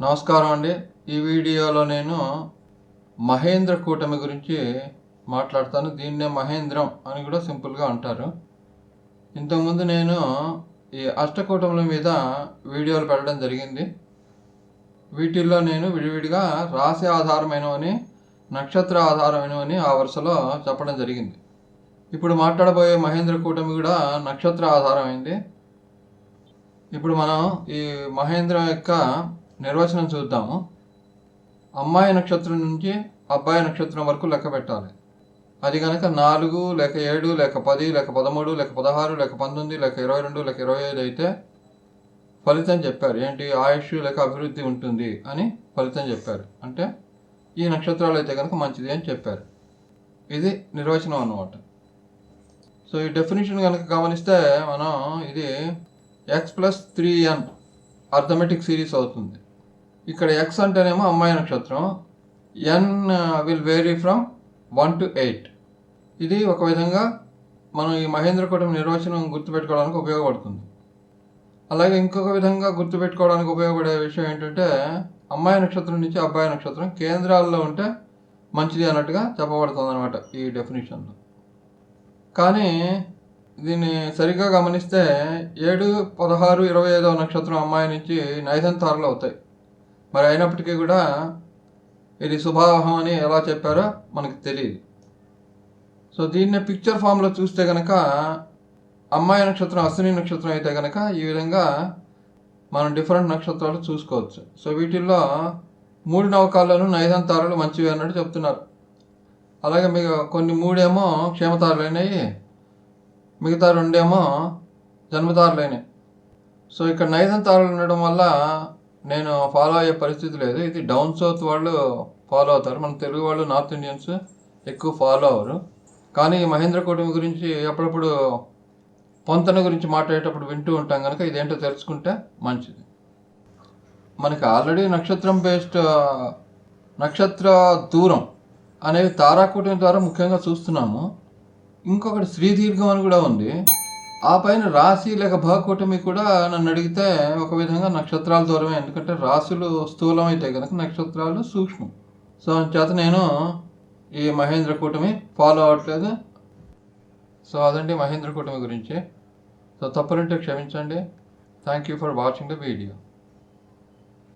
నమస్కారం అండి. ఈ వీడియోలో నేను మహేంద్ర కూటమి గురించి మాట్లాడతాను. దీన్నే మహేంద్రం అని కూడా సింపుల్గా అంటారు. ఇంతకుముందు నేను ఈ అష్టకూటముల మీద వీడియోలు పెట్టడం జరిగింది. వీటిల్లో నేను విడివిడిగా రాశి ఆధారమైనవని నక్షత్ర ఆధారమైనవని ఆ వరుసలో చెప్పడం జరిగింది. ఇప్పుడు మాట్లాడబోయే మహేంద్ర కూటమి కూడా నక్షత్ర ఆధారమైంది. ఇప్పుడు మనం ఈ మహేంద్ర యొక్క నిర్వచనం చూద్దాము. అమ్మాయి నక్షత్రం నుంచి అబ్బాయి నక్షత్రం వరకు లెక్క పెట్టాలి. అది కనుక నాలుగు లేక ఏడు లేక పది లేక పదమూడు లేక పదహారు లేక పంతొమ్మిది లేక ఇరవై రెండు లేక ఇరవై ఐదు అయితే ఫలితం చెప్పారు. ఏంటి? ఆయుష్ లేక అభివృద్ధి ఉంటుంది అని ఫలితం చెప్పారు. అంటే ఈ నక్షత్రాలు అయితే కనుక మంచిది అని చెప్పారు. ఇది నిర్వచనం అన్నమాట. సో ఈ డెఫినేషన్ కనుక గమనిస్తే మనం ఇది X plus three N arithmetic series అవుతుంది. ఇక్కడ ఎక్స్ అంటేనేమో అమ్మాయి నక్షత్రం. N will vary from one to eight ఇది ఒక విధంగా మనం ఈ మహేంద్ర కూటమి నిర్వచనం గుర్తుపెట్టుకోవడానికి ఉపయోగపడుతుంది. అలాగే ఇంకొక విధంగా గుర్తుపెట్టుకోవడానికి ఉపయోగపడే విషయం ఏంటంటే అమ్మాయి నక్షత్రం నుంచి అబ్బాయి నక్షత్రం కేంద్రాల్లో ఉంటే మంచిది అన్నట్టుగా చెప్పబడుతుంది అనమాట ఈ డెఫినేషన్లో కానీ దీన్ని సరిగ్గా గమనిస్తే ఏడు పదహారు ఇరవై ఐదవ నక్షత్రం అమ్మాయి నుంచి నైదంతారులు అవుతాయి. మరి అయినప్పటికీ కూడా ఇది శుభావహం అని ఎలా చెప్పారో మనకు తెలియదు. సో దీన్ని పిక్చర్ ఫామ్లో చూస్తే కనుక అమ్మాయి నక్షత్రం అశ్విని నక్షత్రం అయితే కనుక ఈ విధంగా మనం డిఫరెంట్ నక్షత్రాలు చూసుకోవచ్చు. సో వీటిల్లో మూడు నవకాల్లోనూ నైదంతారాలు మంచివి అన్నట్టు చెప్తున్నారు. అలాగే మీకు కొన్ని మూడేమో క్షేమతారులైనవి మిగతా రెండేమో జన్మతారులైనవి. సో ఇక్కడ నైదంతారాలు ఉండడం వల్ల నేను ఫాలో అయ్యే పరిస్థితి లేదు. ఇది డౌన్ సౌత్ వాళ్ళు ఫాలో అవుతారు. మన తెలుగు వాళ్ళు నార్త్ ఇండియన్స్ ఎక్కువ ఫాలో అవ్వరు. కానీ మహేంద్ర కూటమి గురించి అప్పుడప్పుడు పొంతన గురించి మాట్లాడేటప్పుడు వింటూ ఉంటాం కనుక ఇదేంటో తెలుసుకుంటే మంచిది. మనకి ఆల్రెడీ నక్షత్రం బేస్డ్ నక్షత్ర దూరం అనేవి తారాకూటమి ద్వారా ముఖ్యంగా చూస్తున్నాము. ఇంకొకటి శ్రీదీర్ఘం అని కూడా ఉంది. ఆ పైన రాశి లేక భాకూటమి కూడా నన్ను అడిగితే ఒక విధంగా నక్షత్రాల దూరమే ఎందుకంటే రాశులు స్థూలం అయితే కనుక నక్షత్రాలు సూక్ష్మం. సో చేత నేను ఈ మహేంద్ర కూటమి ఫాలో అవ్వట్లేదు. సో అదండి మహేంద్ర కూటమి గురించి. సో తప్పులుంటే క్షమించండి. Thank you for watching the video